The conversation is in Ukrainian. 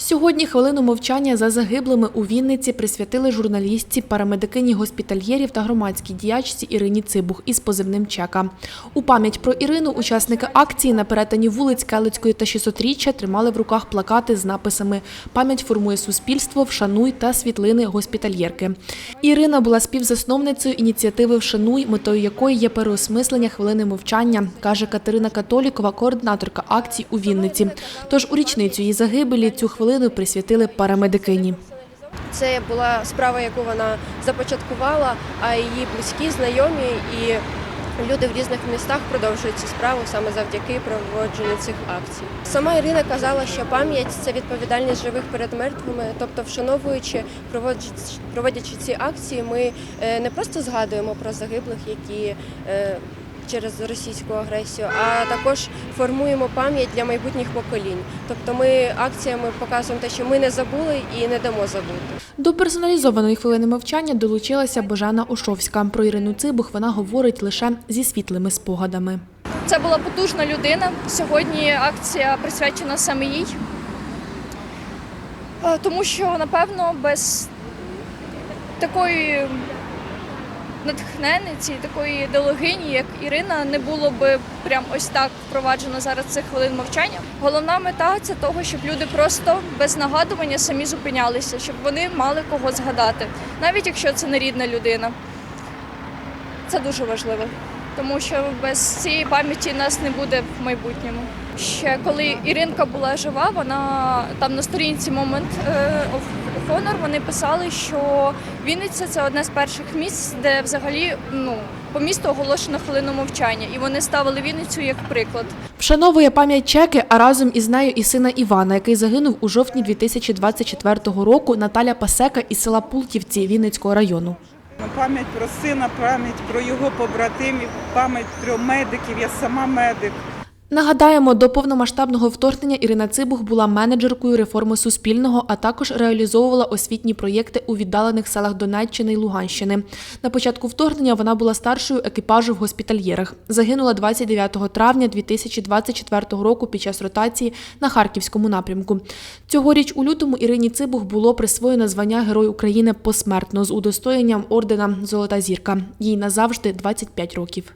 Сьогодні хвилину мовчання за загиблими у Вінниці присвятили журналістці, парамедикині госпітальєрів та громадській діячці Ірині Цибух із позивним Чека. У пам'ять про Ірину учасники акції на перетині вулиць Келицької та 600-річчя тримали в руках плакати з написами «Пам'ять формує суспільство, вшануй» та світлини госпітальєрки. Ірина була співзасновницею ініціативи «Вшануй», метою якої є переосмислення хвилини мовчання, каже Катерина Католікова, координаторка акцій у Вінниці. Тож у річницю її загибелі цю хвилину присвятили парамедикині. Це була справа, яку вона започаткувала, а її близькі, знайомі і люди в різних містах продовжують цю справу саме завдяки проводженню цих акцій. Сама Ірина казала, що пам'ять це відповідальність живих перед мертвими. Тобто, вшановуючи, проводячи ці акції, ми е, не просто згадуємо про загиблих, які е, через російську агресію, а також формуємо пам'ять для майбутніх поколінь. Тобто, ми акціями показуємо те, що ми не забули і не дамо забути. До персоналізованої хвилини мовчання долучилася Божана Ошовська. Про Ірину Цибух вона говорить лише зі світлими спогадами. Це була потужна людина. Сьогодні акція присвячена саме їй. Е, Тому що, напевно, без такої натхненниці, такої ідеологині, як Ірина, не було би прям ось так впроваджено зараз цих хвилин мовчання. Головна мета це того, щоб люди просто без нагадування самі зупинялися, щоб вони мали кого згадати, навіть якщо це не рідна людина. Це дуже важливо, тому що без цієї пам'яті нас не буде в майбутньому. Ще коли Іринка була жива, вона там на сторінці момент of Honor вони писали, що Вінниця це одне з перших місць, де взагалі ну по місту оголошено хвилину мовчання, і вони ставили Вінницю як приклад. Вшановує пам'ять Чеки, а разом із нею і сина Івана, який загинув у жовтні 2024 року. Наталя Пасека із села Пултівці Вінницького району. Пам'ять про сина, пам'ять про його побратимів, пам'ять про медиків. Я сама медик. Нагадаємо, до повномасштабного вторгнення Ірина Цибух була менеджеркою реформи Суспільного, а також реалізовувала освітні проєкти у віддалених селах Донеччини й Луганщини. На початку вторгнення вона була старшою екіпажу в госпітальєрах. Загинула 29 травня 2024 року під час ротації на Харківському напрямку. Цьогоріч у лютому Ірині Цибух було присвоєно звання Герой України посмертно з удостоєнням ордена Золота зірка. Їй назавжди 25 років.